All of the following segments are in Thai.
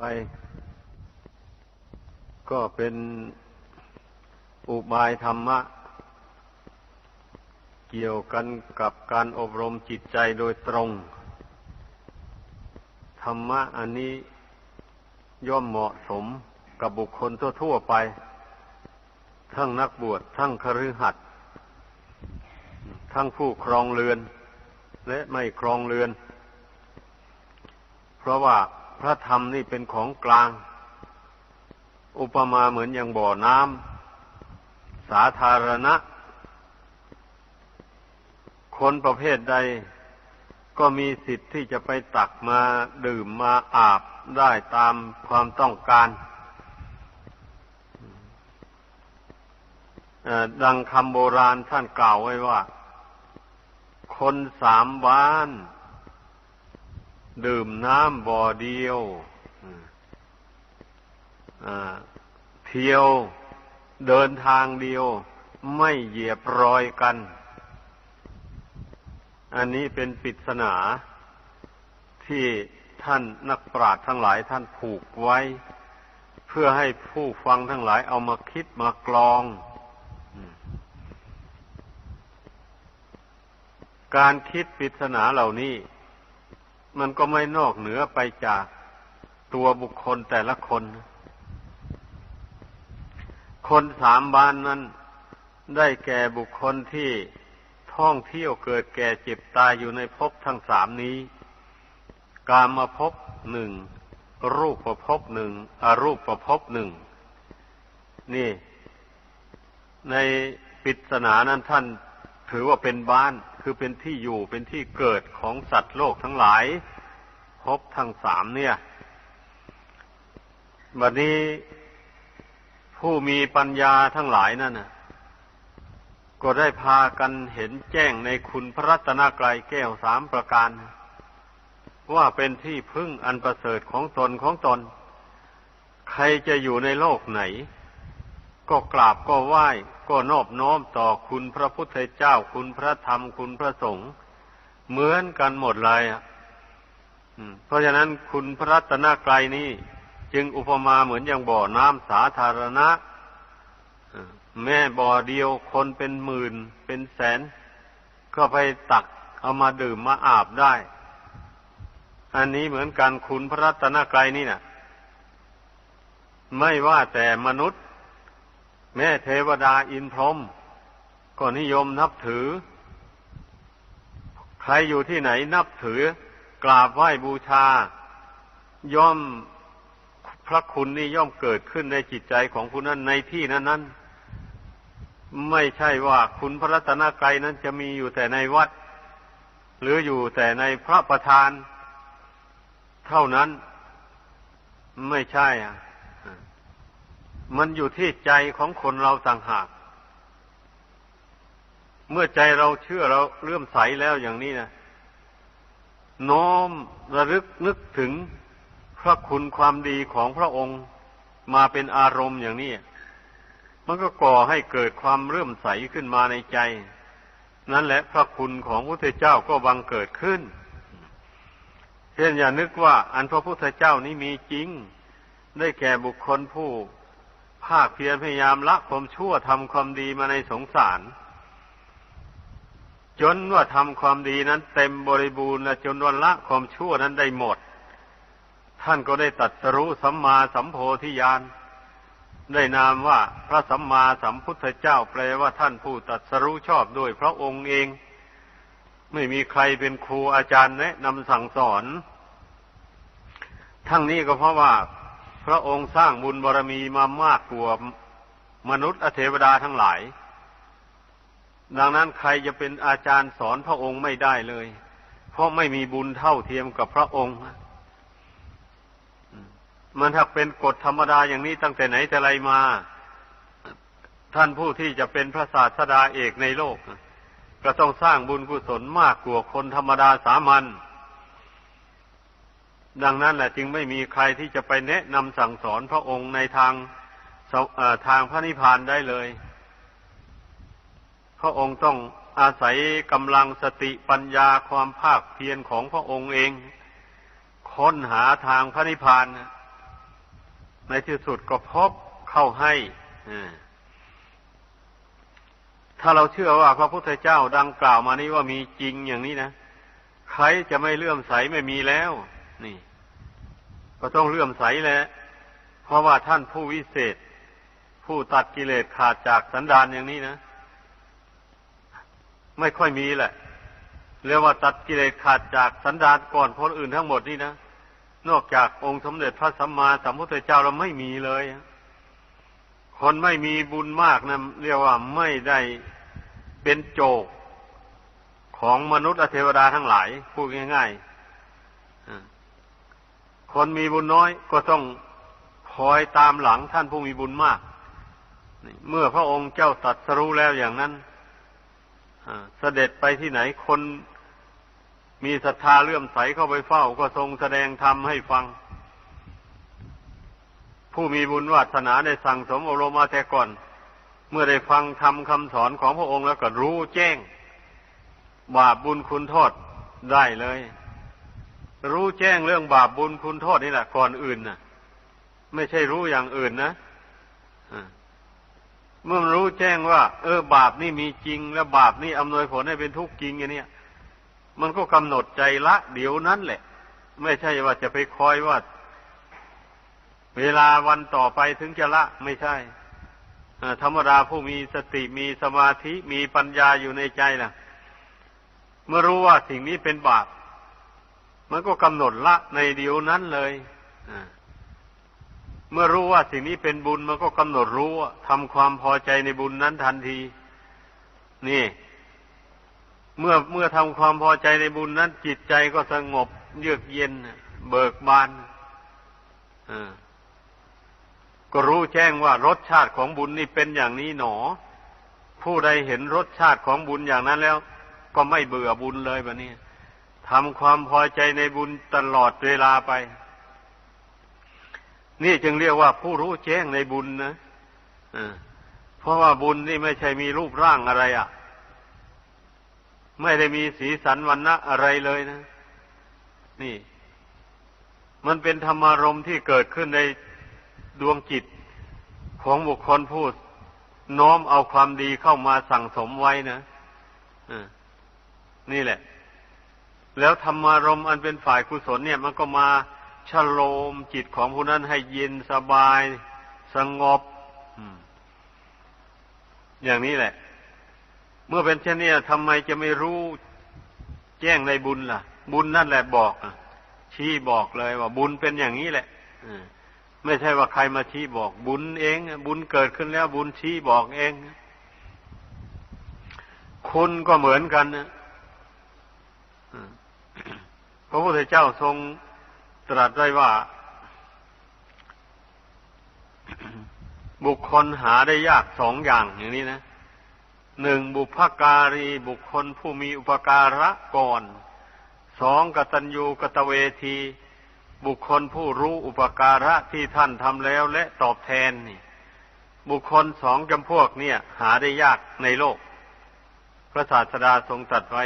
ไป ก็เป็นอุบายธรรมะ เกี่ยวกันกับการอบรมจิตใจโดยตรง ธรรมะอันนี้ย่อมเหมาะสมกับบุคคลทั่วๆไป ทั้งนักบวช ทั้งคฤหัสถ์ทั้งผู้ครองเรือน และไม่ครองเรือน เพราะว่า ระธรรมนี่เป็นของกลาง อุปมาเหมือนอย่างบ่อน้ำสาธารณะ คนประเภทใดก็มีสิทธิ์ที่จะไปตักมาดื่มมาอาบได้ตามความต้องการดังคำโบราณท่านกล่าวไว้ว่า คนสามบ้าน ดื่มน้ำบ่อเดียวเที่ยวเดินทางเดียว ไม่เหยียบรอยกัน อันนี้เป็นปริศนา ที่ท่านนักปราชญ์ทั้งหลายท่านผูกไว้ เพื่อให้ผู้ฟังทั้งหลายเอามาคิดมากลอง การคิดปริศนาเหล่านี้ มันก็ไม่นอกเหนือไปจากตัวบุคคลแต่ละคน คนสามบานนั้นได้แก่บุคคลที่ท่องเที่ยวเกิดแก่เจ็บตายอยู่ในภพทั้งสามนี้ กามาภพหนึ่ง รูปประภพหนึ่งอรูปประภพหนึ่ง นี่ ในปริศนานั้นท่าน ถือว่าเป็นบ้านคือเป็นที่อยู่เป็นที่เกิดของสัตว์โลกทั้งหลายภพทั้งสามเนี่ยบัดนี้ผู้มีปัญญาทั้งหลายนั่นนะก็ได้พากันเห็นแจ้งในคุณพระรัตนกรัยแก้วสามประการ ว่าเป็นที่พึ่งอันประเสริฐของตนของตน ใครจะอยู่ในโลกไหน ก็กราบก็ไหว้ก็นอบน้อมต่อคุณพระพุทธเจ้าคุณพระธรรมคุณพระสงฆ์เหมือนกันหมดเลยอะเพราะฉะนั้นคุณพระรัตนกรัยนี้ จึงอุปมาเหมือนอย่างบ่อน้ำสาธารณะแม่บ่อเดียวคนเป็นหมื่นเป็นแสน ก็ไปตักเอามาดื่มมาอาบได้ อันนี้เหมือนกันคุณพระรัตนกรัยนี่นะไม่ว่าแต่มนุษย์ แม่เทวดาอินพรหมก็นิยมนับถือ ใครอยู่ที่ไหนนับถือกราบไหว้บูชา ย่อมพระคุณนี่ย่อมเกิดขึ้นในจิตใจของผู้นั้นในที่นั้นนั้นไม่ใช่ว่าคุณพระรัตนกรัยนั้นจะมีอยู่แต่ในวัด หรืออยู่แต่ในพระประธาน เท่านั้นไม่ใช่อะ มันอยู่ที่ใจของคนเราต่างหาก เมื่อใจเราเชื่อเราเลื่อมใสแล้วอย่างนี้นะน้อมระลึกนึกถึงพระคุณความดีของพระองค์มาเป็นอารมณ์อย่างนี้ มันก็ก่อให้เกิดความเลื่อมใสขึ้นมาในใจ นั่นแหละพระคุณของพระพุทธเจ้าก็บังเกิดขึ้นเช่นอย่านึกว่า อันพระพุทธเจ้านี้มีจริง ได้แก่บุคคลผู้ ภาคเพียรพยายามละความชั่วทำความดีมาในสงสาร จนว่าทำความดีนั้นเต็มบริบูรณ์และจนวันละความชั่วนั้นได้หมด ท่านก็ได้ตัดสรู้สัมมาสัมโพธิญาณได้นามว่าพระสัมมาสัมพุทธเจ้าแปลว่าท่านผู้ตัดสรู้ชอบด้วยพระองค์เอง ไม่มีใครเป็นครูอาจารย์แนะนำสั่งสอน ทั้งนี้ก็เพราะว่า พระองค์สร้างบุญบารรมีมามากกว่ามนุษย์อเทวดาทั้งหลาย ดังนั้นใครจะเป็นอาจารย์สอนพระองค์ไม่ได้เลย เพราะไม่มีบุญเท่าเทียมกับพระองค์ มันถ้าเป็นกฎธรรมดาอย่างนี้ตั้งแต่ไหนแต่ไรมา ท่านผู้ที่จะเป็นพระศาสดาเอกในโลก ก็ต้องสร้างบุญกุศลมากกว่าคนธรรมดาสามัญ ดังนั้นแหละจึงไม่มีใครที่จะไปแนะนำสั่งสอนพระองค์ในทางทางพระนิพพานได้เลย พระองค์ต้องอาศัยกำลังสติปัญญาความภาคเพียรของพระองค์เอง ค้นหาทางพระนิพพาน ในที่สุดก็พบเข้าให้ ถ้าเราเชื่อว่าพระพุทธเจ้าดังกล่าวมานี้ว่ามีจริงอย่างนี้นะ ใครจะไม่เลื่อมใสไม่มีแล้ว นี่ ก็ต้องเลื่อมใสแหละเพราะว่าท่านผู้วิเศษ ผู้ตัดกิเลสขาดจากสันดานอย่างนี้นะ ไม่ค่อยมีแหละเรียกว่าตัดกิเลสขาดจากสันดานก่อนคนอื่นทั้งหมดนี่นะนอกจากองค์สมเด็จพระสัมมาสัมพุทธเจ้าเราไม่มีเลย คนไม่มีบุญมากนะเรียกว่าไม่ได้เป็นโจกของมนุษย์เทวดาทั้งหลายพูดง่ายๆ คนมีบุญน้อยก็ต้องคอยตามหลังท่านผู้มีบุญมาก เมื่อพระองค์เจ้าตัดสรู้แล้วอย่างนั้นเสด็จไปที่ไหนคนมีศรัทธาเลื่อมใสเข้าไปเฝ้า ก็ทรงแสดงธรรมให้ฟัง ผู้มีบุญวาสนาได้สั่งสมอบรมมาแต่ก่อน เมื่อได้ฟังธรรมคำสอนของพระองค์แล้วก็รู้แจ้ง บาปบุญคุณโทษได้เลย รู้แจ้งเรื่องบาปบุญคุณโทษนี่แหละก่อนอื่นนะไม่ใช่รู้อย่างอื่นนะเมื่อมันรู้แจ้งว่า เออ บาปนี่มีจริง แล้วบาปนี่อำนวยผลให้เป็นทุกข์จริงอย่างนี้มันก็กำหนดใจละเดี๋ยวนั้นแหละ ไม่ใช่ว่าจะไปคอยว่า เวลาวันต่อไปถึงจะละไม่ใช่ธรรมดาผู้มีสติมีสมาธิมีปัญญาอยู่ในใจล่ะ เมื่อรู้ว่าสิ่งนี้เป็นบาป มันก็กำหนดละในเดียวนั้นเลยเมื่อรู้ว่าสิ่งนี้เป็นบุญมันก็กำหนดรู้ทำความพอใจในบุญนั้นทันที นี่ เมื่อเมื่อทำความพอใจในบุญนั้น จิตใจก็สงบ เยือกเย็น เบิกบานก็รู้แจ้งว่ารสชาติของบุญนี่เป็นอย่างนี้หนอ ผู้ใดเห็นรสชาติของบุญอย่างนั้นแล้ว ก็ไม่เบื่อบุญเลยแบบนี้ ทำความพอใจในบุญตลอดเวลาไป นี่จึงเรียกว่าผู้รู้แจ้งในบุญนะเพราะว่าบุญนี่ไม่ใช่มีรูปร่างอะไรอะ่ะ ไม่ได้มีสีสันวันนะอะไรเลยนะ นี่ มันเป็นธรรมารมที่เกิดขึ้นในดวงจิตของบุคคลผู้น้อมเอาความดีเข้ามาสั่งสมไว้นะนี่แหละ แล้วธรรมารมอันเป็นฝ่ายกุศลเนี่ย มันก็มาชโลมจิตของผู้นั้นให้เย็นสบาย สงบอย่างนี้แหละ เมื่อเป็นเช่นนี้ทำไมจะไม่รู้แจ้งในบุญล่ะ บุญนั่นแหละบอกชี้บอกเลยว่า บุญเป็นอย่างนี้แหละไม่ใช่ว่าใครมาชี้บอก บุญเอง บุญเกิดขึ้นแล้ว บุญชี้บอกเอง คุณก็เหมือนกันนะ ระพุทธเจ้าทรงตรัสไว้ว่า บุคคลหาได้ยากสองอย่างอย่างนี้นะหนึ่งบุพการีบุคคลผู้มีอุปการะก่อนสองกตัญญูกตเวที บุคคลผู้รู้อุปการะที่ท่านทำแล้วและตอบแทนนี่ บุคคลสองจำพวกเนี่ย หาได้ยากในโลก พระศาสดาทรงตรัสไว้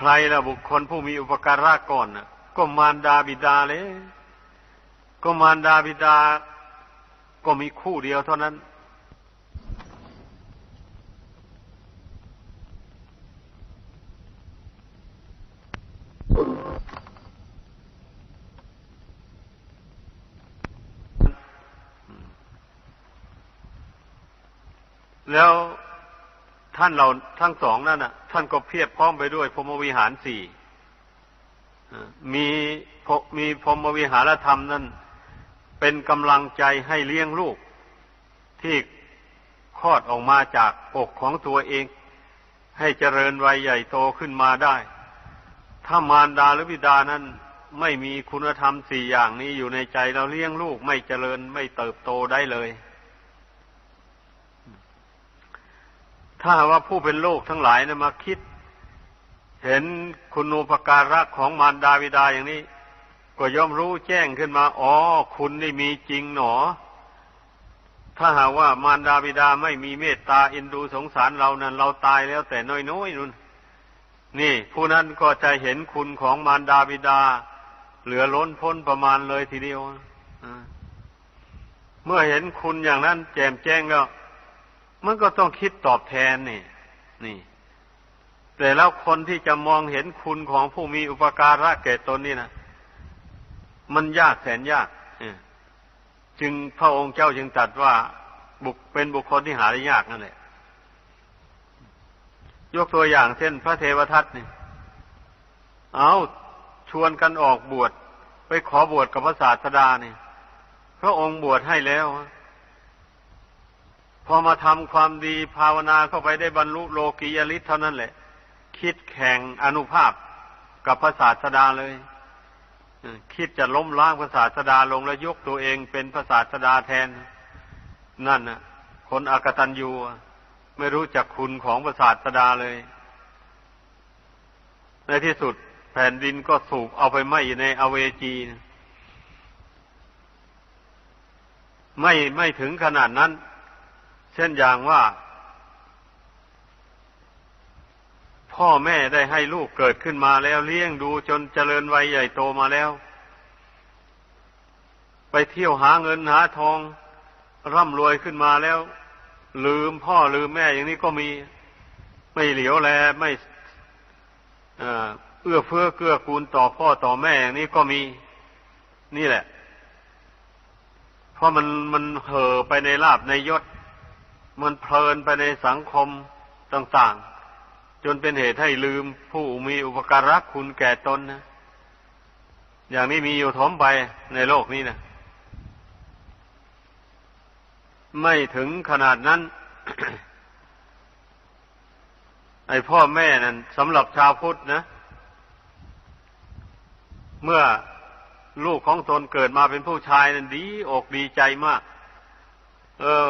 ใครละบุคคลผู้มีอุปการะก่อนก็มารดาบิดาเลย ก็มารดาบิดา ก็มีคู่เดียวเท่านั้น แล้ว ท่านเราทั้งสองนั่นน่ะ ท่านก็เพียบพร้อมไปด้วยพรมวิหารสี่มีมีพรมวิหารธรรมนั่น เป็นกำลังใจให้เลี้ยงลูก ที่คลอดออกมาจากอกของตัวเอง ให้เจริญวัยใหญ่โตขึ้นมาได้ ถ้ามารดาหรือบิดานั้นไม่มีคุณธรรมสี่อย่างนี้อยู่ในใจเราเลี้ยงลูกไม่เจริญไม่เติบโตได้เลย ถ้าว่าผู้เป็นโลกทั้งหลายนะมาคิด เห็นคุณูปการะของมารดาวิดาอย่างนี้ ก็ย่อมรู้แจ้งขึ้นมา อ๋อ คุณนี่มีจริงหนอ ถ้าหากว่ามารดาบิดาไม่มีเมตตาอินดูสงสารเรานั้น เราตายแล้วแต่น้อยๆนุ่นนี่ ผู้นั้นก็จะเห็นคุณของมารดาบิดา เหลือล้นพ้นประมาณเลยทีเดียวเมื่อเห็นคุณอย่างนั้น แจ่มแจ้งแล้ว มันก็ต้องคิดตอบแทนนี่ นี่ แต่แล้วคนที่จะมองเห็นคุณของผู้มีอุปการะแก่ตนนี่นะมันยากแสนยากจึงพระองค์เจ้าจึงตรัสว่าบุคเป็นบุคคลที่หาได้ยากนั่นแหละ ยกตัวอย่างเช่นพระเทวทัตนี่ เอาชวนกันออกบวชไปขอบวชกับพระศาสดานี่ พระองค์บวชให้แล้ว พอมาทำความดีภาวนาเข้าไปได้บรรลุโลกียฤทธิ์เท่านั้นแหละ คิดแข่งอนุภาพกับพระศาสดาเลยคิดจะล้มล้างพระศาสดาลงแล้วยกตัวเองเป็นพระศาสดาแทน นั่นน่ะคนอากตันยูไม่รู้จักคุณของพระศาสดาเลย ในที่สุดแผ่นดินก็สูบเอาไปไหมในอเวจีนะไม่ไม่ถึงขนาดนั้น ช่นอย่างว่า พ่อแม่ได้ให้ลูกเกิดขึ้นมาแล้วเลี้ยงดูจนเจริญวัยใหญ่โตมาแล้ว ไปเที่ยวหาเงินหาทอง ร่ำรวยขึ้นมาแล้ว ลืมพ่อลืมแม่อย่างนี้ก็มีไม่เหลียวแลไม่เอื้อเฟื้อเกื้อกูลต่อพ่อต่อแม่อย่างนี้ก็มีนี่แหละ เพราะมันมันเห่อไปในลาบในยศ มันเพลินไปในสังคมต่าง ๆ จนเป็นเหตุให้ลืมผู้มีอุปการะคุณแก่ตนนะอย่างนี้มีอยู่ถมไปในโลกนี้นะไม่ถึงขนาดนั้น ไอพ่อแม่นั่นสำหรับชาวพุทธนะ เมื่อลูกของตนเกิดมาเป็นผู้ชายนั้นดีอกดีใจมาก เออ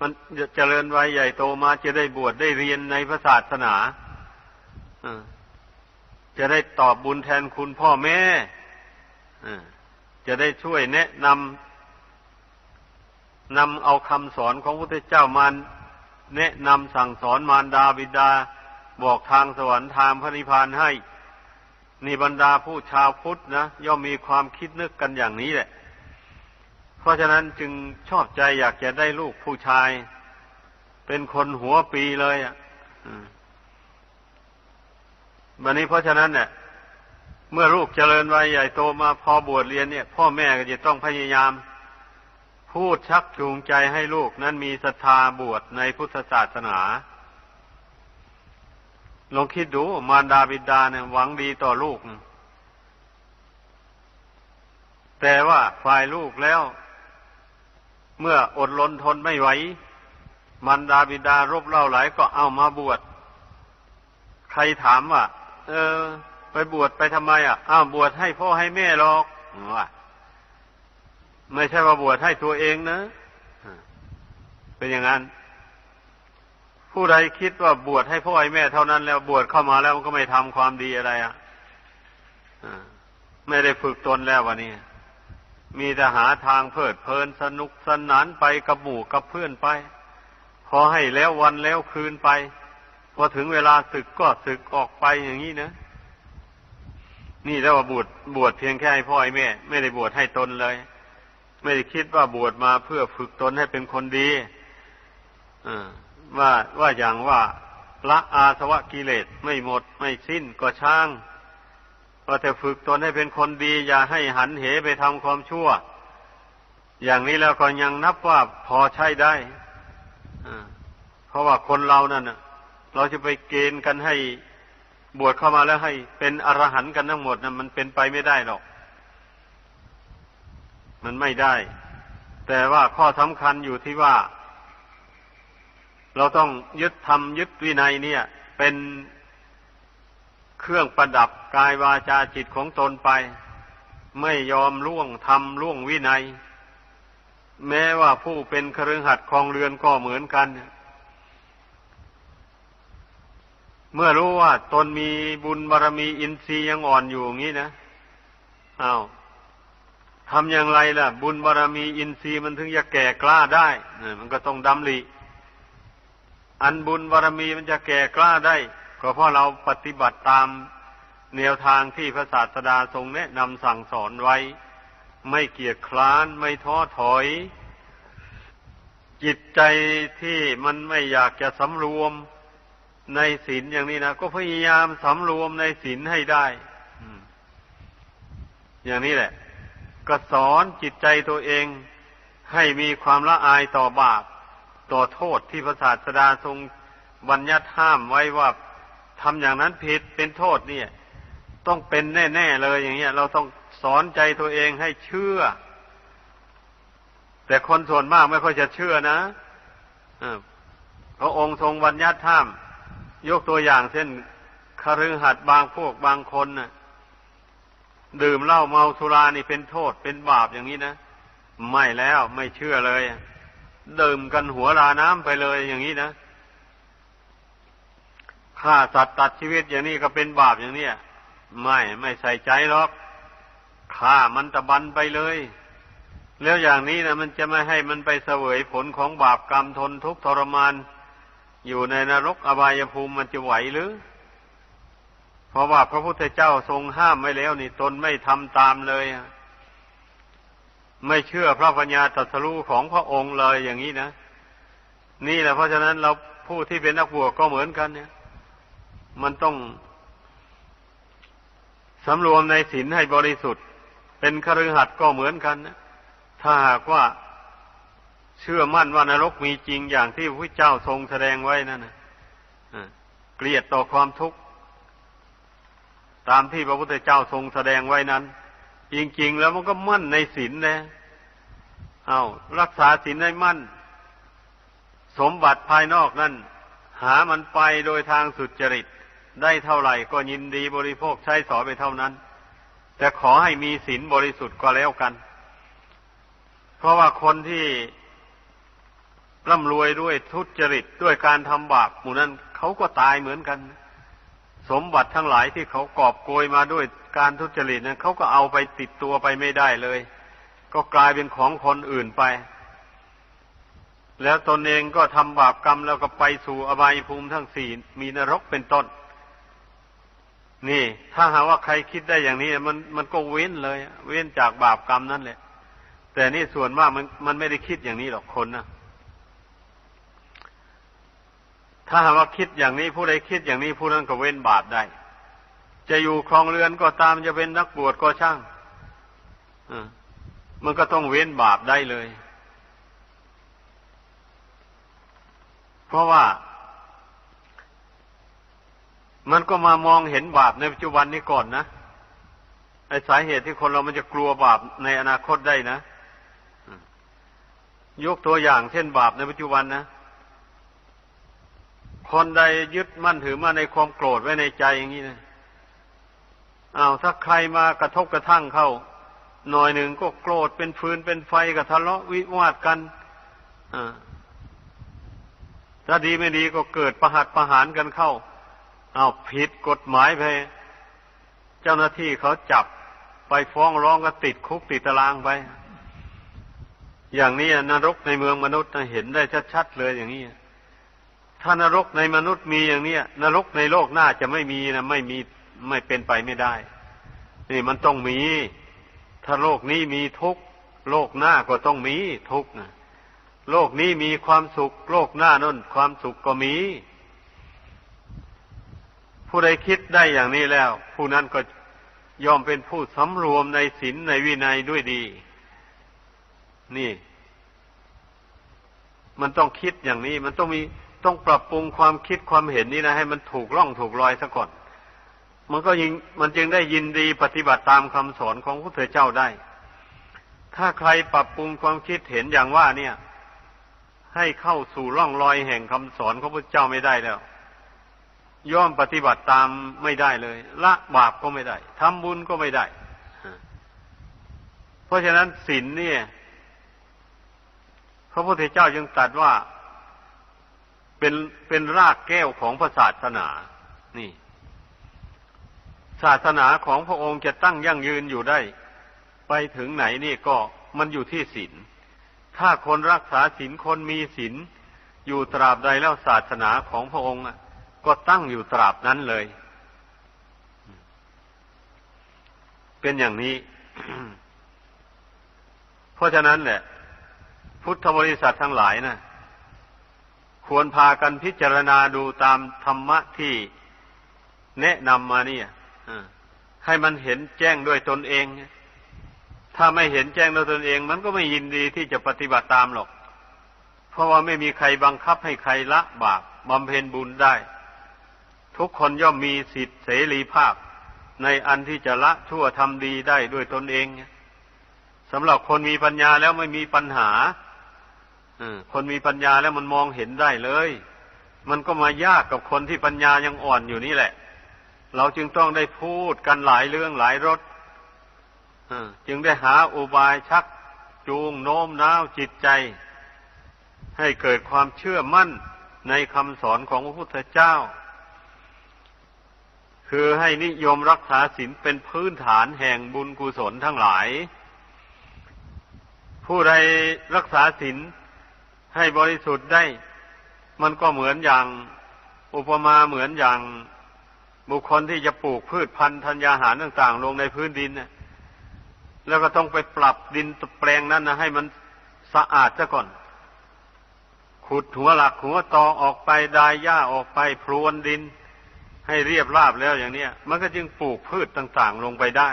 มันจะเจริญวัยใหญ่โตมาจะได้บวชได้เรียนในพระศาสนาจะได้ตอบบุญแทนคุณพ่อแม่จะได้ช่วยแนะนำนำเอาคำสอนของพระพุทธเจ้ามาแนะนำสั่งสอนมารดาบิดา บอกทางสวรรค์ทางพระนิพพานให้ นี่บรรดาผู้ชาวพุทธนะย่อมมีความคิดนึกกันอย่างนี้แหละ เพราะฉะนั้นจึงชอบใจอยากจะได้ลูกผู้ชาย เป็นคนหัวปีเลยอะบันนี้เพราะฉะนั้นเนี่ยเมื่อลูกเจริญวัยใหญ่โตมาพอบวชเรียนเนี่ย พ่อแม่ก็จะต้องพยายาม พูดชักจูงใจให้ลูกนั้นมีศรัทธาบวชในพุทธศาสนาลองคิดดูมารดาบิดาเนี่ยหวังดีต่อลูก แต่ว่าฝ่ายลูกแล้ว เมื่ออดรนทนไม่ไหวมารดาบิดารบเล่าหลายก็เอามาบวช ใครถามว่า เออ ไปบวชไปทำไมอะ อ้าวบวชให้พ่อให้แม่หรอกว่าไม่ใช่ว่าบวชให้ตัวเองนะ เป็นอย่างนั้น ผู้ใดคิดว่าบวชให้พ่อให้แม่เท่านั้นแล้วบวชเข้ามาแล้วมันก็ไม่ทำความดีอะไรอะไม่ได้ฝึกตนแล้ววะนี่ มีแต่หาทางเพลิดเพลินสนุกสนานไปกับหมู่กับเพื่อนไปพอให้แล้ววันแล้วคืนไป พอถึงเวลาศึกก็ศึกออกไปอย่างนี้นะนี่แล้วว่าบวชบวชเพียงแค่ให้พ่อให้แม่ ไม่ได้บวชให้ตนเลย ไม่ได้คิดว่าบวชมาเพื่อฝึกตนให้เป็นคนดีว่าว่าอย่างว่าละอาสวะกิเลสไม่หมดไม่สิ้นก็ช่าง ก็แต่ฝึกตนให้เป็นคนดี อย่าให้หันเหไปทำความชั่ว อย่างนี้แล้วก็ยังนับว่าพอใช้ได้เพราะว่าคนเรานั่นเราจะไปเกณฑ์กันให้บวชเข้ามาแล้วให้เป็นอรหันต์กันทั้งหมดนะมันเป็นไปไม่ได้หรอก มันไม่ได้ แต่ว่าข้อสำคัญอยู่ที่ว่า เราต้องยึดธรรมยึดวินัยเนี่ย เป็น เครื่องประดับกายวาจาจิตของตนไป ไม่ยอมล่วงธรรมล่วงวินัย แม้ว่าผู้เป็นครือขัดคลองเรือนก็เหมือนกัน เมื่อรู้ว่าตนมีบุญบารรมีอินทรีย์ยังอ่อนอยู่อย่างนี้นะอา้าวทำอย่างไรล่ะ บุญบารรมีอินทรีย์มันถึงจะแก่กล้าได้มันก็ต้องดำริอันบุญบารมีมันจะแก่กล้าได้ ก็เพราะเราปฏิบัติตามแนวทางที่พระศาสดาทรงแนะนำสั่งสอนไว้ ไม่เกียจคร้านไม่ท้อถอย จิตใจที่มันไม่อยากจะสำรวมในศีลอย่างนี้นะก็พยายามสำรวมในศีลให้ได้อย่างนี้แหละ ก็สอนจิตใจตัวเองให้มีความละอายต่อบาป ต่อโทษที่พระศาสดาทรงบัญญัติห้ามไว้ว่า ทำอย่างนั้นผิดเป็นโทษเนี่ย ต้องเป็นแน่ ๆ เลยอย่างเงี้ย เราต้องสอนใจตัวเองให้เชื่อ แต่คนส่วนมากไม่ค่อยจะเชื่อนะเพระองค์ทรงบัญญัติห้าม ยกตัวอย่างเช่นคฤหัสถ์บางพวกบางคนน่ะดื่มเหล้าเมาสุรานี่เป็นโทษเป็นบาปอย่างนี้นะไม่แล้วไม่เชื่อเลย ดื่มกันหัวลาน้ำไปเลยอย่างนี้นะ ฆ่าสัตว์ตัดชีวิตอย่างนี้ก็เป็นบาปอย่างนี้ไม่ไม่ใส่ใจหรอกฆ่ามันตะบันไปเลย แล้วอย่างนี้นะมันจะไม่ให้มันไปเสวยผลของบาปกรรมทนทุกข์ทรมาน อยู่ในนรกอบายภูมิมันจะไหวหรือ เพราะว่าพระพุทธเจ้าทรงห้ามไว้แล้วนี่ตนไม่ทำตามเลยไม่เชื่อพระปัญญาตรัสรู้ของพระองค์เลยอย่างนี้นะ นี่แหละเพราะฉะนั้นเราผู้ที่เป็นนักบวชก็เหมือนกันเนี่ย มันต้องสำรวมในศีลให้บริสุทธิ์ เป็นคฤหัสถ์ก็เหมือนกันนะถ้าหากว่าเชื่อมั่นว่านรกมีจริงอย่างที่พระเจ้าทรงแสดงไว้นั่นนะเกลียดต่อความทุกข์ ตามที่พระพุทธเจ้าทรงแสดงไว้นั้น จริง ๆ แล้วมันก็มั่นในศีลนะเอารักษาศีลให้มั่น สมบัติภายนอกนั่นหามันไปโดยทางสุจริต ได้เท่าไหร่ก็ยินดีบริโภคใช้สอยไปเท่านั้น แต่ขอให้มีศีลบริสุทธิ์ก็แล้วกัน เพราะว่าคนที่ร่ำรวยด้วยทุจริตด้วยการทำบาปหมู่นั้นเขาก็ตายเหมือนกัน สมบัติทั้งหลายที่เขากอบโกยมาด้วยการทุจริตนั้นเขาก็เอาไปติดตัวไปไม่ได้เลย ก็กลายเป็นของคนอื่นไป แล้วตนเองก็ทำบาปกรรมแล้วก็ไปสู่อบายภูมิทั้งสี่มีนรกเป็นต้น นี่ ถ้าหากว่าใครคิดได้อย่างนี้ มันมันก็เว้นเลย เว้นจากบาปกรรมนั่นแหละ แต่นี่ส่วนมากมันมันไม่ได้คิดอย่างนี้หรอกคนนะถ้าหากว่าคิดอย่างนี้ผู้ใดคิดอย่างนี้ผู้นั้นก็เว้นบาปได้ จะอยู่ครองเรือนก็ตามจะเป็นนักบวชก็ช่างมันก็ต้องเว้นบาปได้เลย เพราะว่า มันก็มามองเห็นบาปในปัจจุบันนี้ก่อนนะไอสาเหตุที่คนเรามันจะกลัวบาปในอนาคตได้นะยกตัวอย่างเช่นบาปในปัจจุบันนะ คนใดยึดมั่นถือมาในความโกรธไว้ในใจอย่างนี้นะอ้าวถ้าใครมากระทบกระทั่งเข้า หน่อยหนึ่งก็โกรธเป็นฟืนเป็นไฟกับทะเลาะวิวาทกันอ่าถ้าดีไม่ดีก็เกิดประหัตประหารกันเข้า อ้าวผิดกฎหมายไป เจ้าหน้าที่เขาจับไปฟ้องร้องก็ติดคุกติดตารางไป อย่างนี้นรกในเมืองมนุษย์เห็นได้ชัดๆเลยอย่างนี้ถ้านรกในมนุษย์มีอย่างนี้นรกในโลกหน้าจะไม่มีนะไม่มีไม่เป็นไปไม่ได้ นี่มันต้องมี ถ้าโลกนี้มีทุกโลกหน้าก็ต้องมีทุกนะโลกนี้มีความสุข โลกหน้านั่นความสุขก็มี ผู้ใดคิดได้อย่างนี้แล้ว ผู้นั้นก็ยอมเป็นผู้สำรวมในศีลในวินัยด้วยดี นี่ มันต้องคิดอย่างนี้ มันต้องมีต้องปรับปรุงความคิดความเห็นนี้นะให้มันถูกล่องถูกรอยซะก่อน มันก็ยิงมันจึงได้ยินดีปฏิบัติตามคำสอนของพระเถรเจ้าได้ ถ้าใครปรับปรุงความคิดเห็นอย่างว่าเนี่ย ให้เข้าสู่ร่องรอยแห่งคำสอนของพระเจ้าไม่ได้แล้ว ย่อมปฏิบัติตามไม่ได้เลย ละบาปก็ไม่ได้ทำบุญก็ไม่ได้ เพราะฉะนั้นศีลเนี่ย พระพุทธเจ้าจึงตรัสว่าเป็นเป็นรากแก้วของพระศาสนา นี่ ศาสนาของพระองค์จะตั้งยั่งยืนอยู่ได้ ไปถึงไหนนี่ก็มันอยู่ที่ศีล ถ้าคนรักษาศีลคนมีศีลอยู่ตราบใดแล้วศาสนาของพระองค์ ก็ตั้งอยู่ตราบนั้นเลย เป็นอย่างนี้ เพราะฉะนั้นแหละ พุทธบริษัททั้งหลายนะควรพากันพิจารณาดูตามธรรมะที่แนะนำมาเนี่ยให้มันเห็นแจ้งด้วยตนเอง ถ้าไม่เห็นแจ้งด้วยตนเอง มันก็ไม่ยินดีที่จะปฏิบัติตามหรอก เพราะว่าไม่มีใครบังคับให้ใครละบาปบำเพ็ญบุญได้ ทุกคนย่อมมีสิทธิเสรีภาพ ในอันที่จะละชั่วทำดีได้ด้วยตนเองสำหรับคนมีปัญญาแล้วไม่มีปัญหาคนมีปัญญาแล้วมันมองเห็นได้เลย มันก็มายากกับคนที่ปัญญายังอ่อนอยู่นี่แหละ เราจึงต้องได้พูดกันหลายเรื่องหลายรสจึงได้หาอุบายชักจูงโน้มน้าวจิตใจ ให้เกิดความเชื่อมั่นในคำสอนของพระพุทธเจ้า คือให้นิยมรักษาศีลเป็นพื้นฐานแห่งบุญกุศลทั้งหลาย ผู้ใดรักษาศีลให้บริสุทธิ์ได้ มันก็เหมือนอย่างอุปมาเหมือนอย่างบุคคลที่จะปลูกพืชพันธุ์ธัญญาหารต่าง ๆ ลงในพื้นดินแล้วก็ต้องไปปรับดินแปลงนั้นนะให้มันสะอาดซะก่อน ขุดหัวหลักหัวตอออกไปดายหญ้าออกไปพรวนดิน ให้เรียบราบแล้วอย่างเนี้ยมันก็จึงปลูกพืชต่างๆ ลงไปได้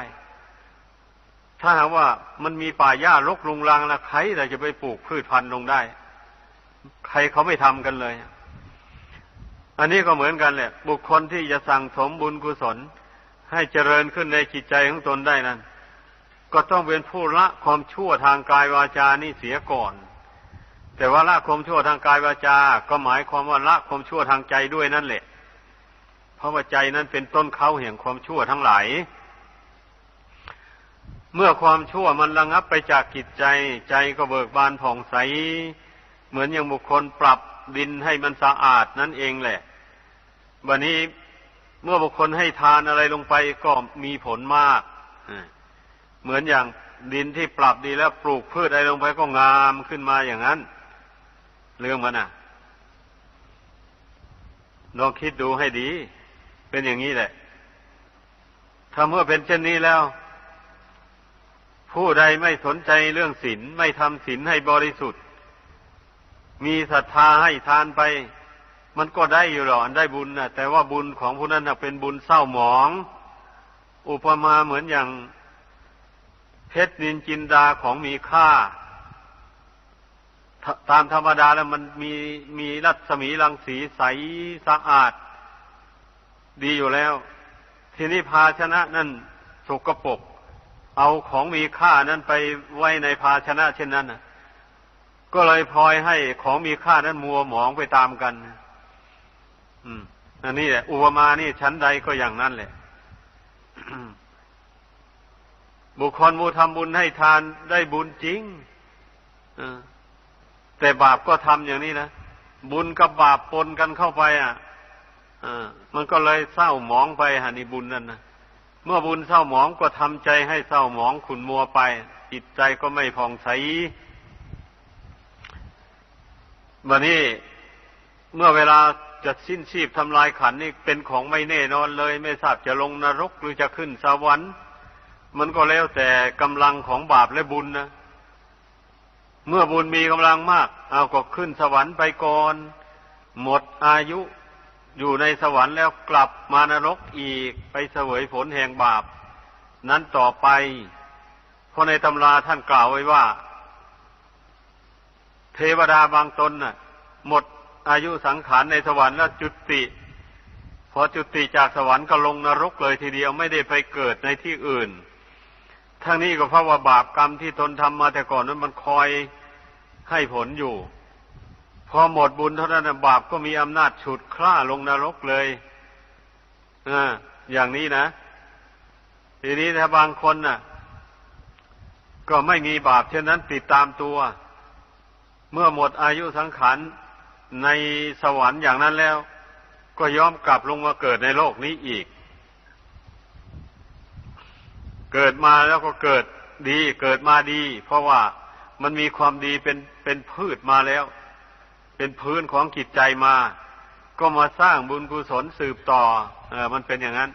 ถ้าหากว่ามันมีป่าหญ้ารกลุงรังแล้วใครจะไปปลูกพืชพันธุ์ลงได้ ใครเขาไม่ทำกันเลย อันนี้ก็เหมือนกันแหละ บุคคลที่จะสั่งสมบุญกุศล ให้เจริญขึ้นในจิตใจของตนได้นั้น ก็ต้องเป็นผู้ละความชั่วทางกายวาจานี่เสียก่อน แต่ว่าละความชั่วทางกายวาจา ก็หมายความว่าละความชั่วทางใจด้วยนั่นแหละ เพราะว่าใจนั้นเป็นต้นเขาแห่งความชั่วทั้งหลาย เมื่อความชั่วมันระงับไปจากจิตใจ ใจก็เบิกบานผ่องใส เหมือนอย่างบุคคลปรับดินให้มันสะอาดนั่นเองแหละบันนี้เมื่อบุคคลให้ทานอะไรลงไปก็มีผลมาก เหมือนอย่างดินที่ปรับดีแล้วปลูกพืชอะไรลงไปก็งามขึ้นมาอย่างนั้น เรื่องมันอะลองคิดดูให้ดี เป็นอย่างนี้แหละ ถ้าเมื่อเป็นเช่นนี้แล้ว ผู้ใดไม่สนใจเรื่องศีลไม่ทำศีลให้บริสุทธิ์ มีศรัทธาให้ทานไป มันก็ได้อยู่หรอกอันได้บุญนะแต่ว่าบุญของผู้นั้นเป็นบุญเศร้าหมอง อุปมาเหมือนอย่างเพชรนินจินดาของมีค่า ตามธรรมดาแล้วมันมีมีรัศมีรังสีใสสะอาด ดีอยู่แล้ว ทีนี้ภาชนะนั่นสกปรกเอาของมีค่านั้นไปไว้ในภาชนะเช่นนั้นก็เลยพลอยให้ของมีค่านั้นมัวหมองไปตามกันอืมอันนี้แหละอุปมานี่ชั้นใดก็อย่างนั้นแหละบุคคลมูทำบุญให้ทานได้บุญจริงแต่บาปก็ทำอย่างนี้นะบุญกับบาปปนกันเข้าไป อะ มันก็เลยเศร้าหมองไปฮะนี่บุญนั่นนะเมื่อบุญเศร้าหมองก็ทำใจให้เศร้าหมองขุนมัวไป จิตใจก็ไม่ผ่องใสวันนี้เมื่อเวลาจะสิ้นชีพทำลายขันนี่เป็นของไม่แน่นอนเลย ไม่ทราบจะลงนรกหรือจะขึ้นสวรรค์มันก็แล้วแต่กำลังของบาปและบุญนะเมื่อบุญมีกำลังมาก เอาก็ขึ้นสวรรค์ไปก่อน หมดอายุ อยู่ในสวรรค์แล้วกลับมานรกอีกไปเสวยผลแห่งบาป นั้นต่อไปเพราะในตำราท่านกล่าวไว้ว่า เทวดาบางตนน่ะ หมดอายุสังขารในสวรรค์แล้วจุติพอจุติจากสวรรค์ก็ลงนรกเลยทีเดียวไม่ได้ไปเกิดในที่อื่น ทั้งนี้ก็เพราะว่าบาปกรรมที่ตนทำมาแต่ก่อนนั้นมันคอยให้ผลอยู่ พอหมดบุญเท่านั้นบาปก็มีอำนาจฉุดคล้าลงนรกเลยออย่างนี้นะ ทีนี้ถ้าบางคนน่ะ ก็ไม่มีบาปเช่นนั้นติดตามตัว เมื่อหมดอายุสังขารในสวรรค์อย่างนั้นแล้ว ก็ยอมกลับลงมาเกิดในโลกนี้อีก เกิดมาแล้วก็เกิดดี เกิดมาดี เพราะว่ามันมีความดีเป็นเป็นพืชมาแล้ว เป็นพื้นของจิตใจมา ก็มาสร้างบุญกุศลสืบต่อ เออมันเป็นอย่างนั้น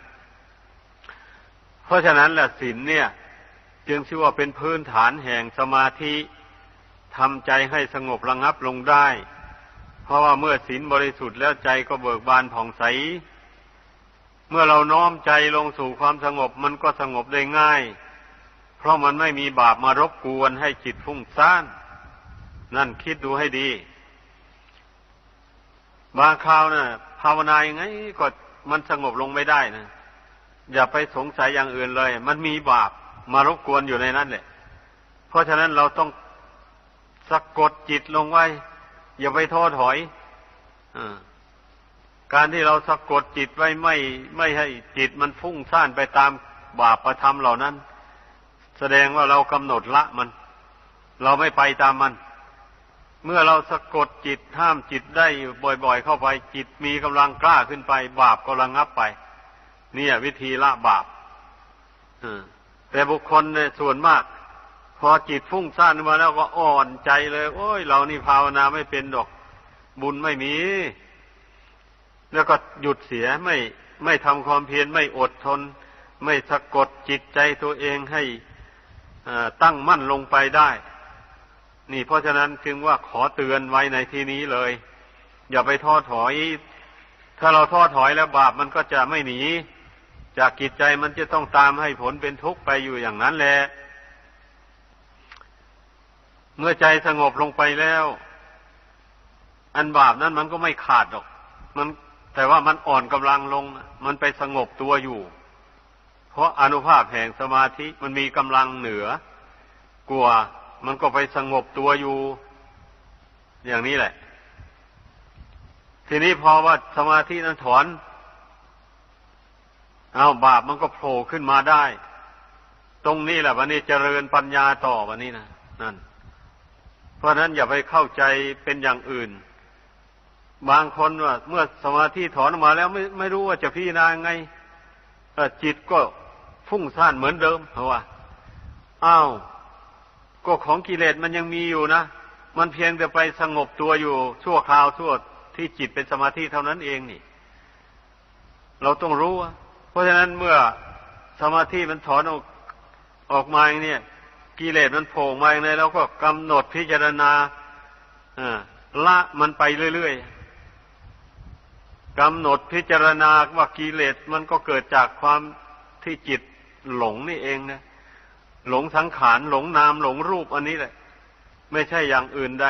เพราะฉะนั้นแหละศีลเนี่ย จึงชื่อว่าเป็นพื้นฐานแห่งสมาธิทำใจให้สงบระงับลงได้ เพราะว่าเมื่อศีลบริสุทธิ์แล้วใจก็เบิกบานผ่องใส เมื่อเราน้อมใจลงสู่ความสงบมันก็สงบได้ง่าย เพราะมันไม่มีบาปมารบกวนให้จิตฟุ้งซ่าน นั่นคิดดูให้ดี บางคราวนะ่ะ ภาวนายังไงก็มันสงบลงไม่ได้นะอย่าไปสงสัยอย่างอื่นเลย มันมีบาปมารบกวนอยู่ในนั้นแหละ เพราะฉะนั้นเราต้องสะกดจิตลงไว้ อย่าไปท้อถอยอการที่เราสะกดจิตไว้ไม่ไม่ให้จิตมันฟุ้งซ่านไปตามบาปประทำเหล่านั้น แสดงว่าเรากำหนดละมัน เราไม่ไปตามมัน เมื่อเราสะกดจิตห้ามจิตได้บ่อย ๆ เข้าไปจิตมีกำลังกล้าขึ้นไป บาปก็ระงับไป เนี่ย วิธีละบาปแต่บุคคลเนี่ยส่วนมาก พอจิตฟุ้งซ่านมาแล้วก็อ่อนใจเลย โอ้ย เรานี่ภาวนาไม่เป็นดอก บุญไม่มี แล้วก็หยุดเสียไม่ไม่ทำความเพียรไม่อดทน ไม่สะกดจิตใจตัวเองให้ตั้งมั่นลงไปได้ นี่เพราะฉะนั้นจึงว่าขอเตือนไว้ในที่นี้เลย อย่าไปท้อถอย ถ้าเราท้อถอยแล้วบาปมันก็จะไม่หนี จากกิจใจมันจะต้องตามให้ผลเป็นทุกข์ไปอยู่อย่างนั้นแหละเมื่อใจสงบลงไปแล้ว อันบาปนั้นมันก็ไม่ขาดหรอก มันแต่ว่ามันอ่อนกำลังลง มันไปสงบตัวอยู่ เพราะอนุภาพแห่งสมาธิมันมีกำลังเหนือกลัว มันก็ไปสงบตัวอยู่ อย่างนี้แหละ ทีนี้พอว่าสมาธินั้นถอนเอาบาปมันก็โผล่ขึ้นมาได้ ตรงนี้แหละวันนี้เจริญปัญญาต่อวันนี้นะนั่น เพราะนั้นอย่าไปเข้าใจเป็นอย่างอื่น บางคนว่า เมื่อสมาธิถอนออกมาแล้วไม่ไม่รู้ว่าจะพิจารณาไงจิตก็ฟุ้งซ่านเหมือนเดิมเพราะว่าอ้าว ก็ของกิเลสมันยังมีอยู่นะ มันเพียงแต่ไปสงบตัวอยู่ชั่วคราวชั่วที่จิตเป็นสมาธิเท่านั้นเองนี่ เราต้องรู้ เพราะฉะนั้นเมื่อสมาธิมันถอนออกออกมาอย่างนี้กิเลสมันโผล่มาอย่างนี้เราก็กำหนดพิจารณาละมันไปเรื่อยๆกำหนดพิจารณาว่ากิเลสมันก็เกิดจากความที่จิตหลงนี่เองนะ หลงสังขารหลงนามหลงรูปอันนี้แหละ ไม่ใช่อย่างอื่นใด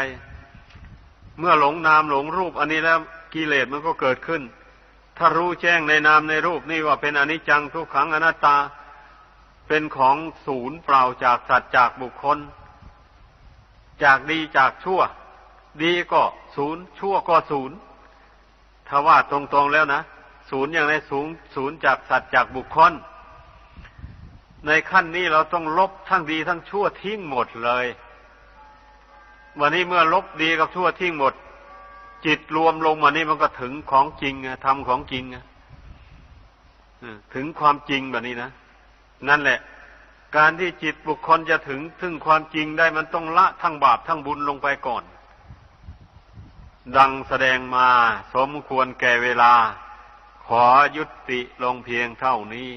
เมื่อหลงนามหลงรูปอันนี้แล้วกิเลสมันก็เกิดขึ้น ถ้ารู้แจ้งในนามในรูปนี่ว่าเป็นอนิจจังทุกขังอนัตตา เป็นของศูนย์เปล่าจากสัตว์จากบุคคล จากดีจากชั่ว ดีก็ศูนย์ชั่วก็ศูนย์ถ้าว่าตรงๆแล้วนะศูนย์อย่างไรสูงศูนย์จากสัตว์จากบุคคล ในขั้นนี้เราต้องลบทั้งดีทั้งชั่วทิ้งหมดเลย วันนี้เมื่อลบดีกับชั่วทิ้งหมด จิตรวมลงมานี่มันก็ถึงของจริงทำของจริงถึงความจริงแบบนี้นะนั่นแหละ การที่จิตบุคคลจะถึงถึงความจริงได้มันต้องละทั้งบาปทั้งบุญลงไปก่อน ดังแสดงมาสมควรแก่เวลา ขอยุติลงเพียงเท่านี้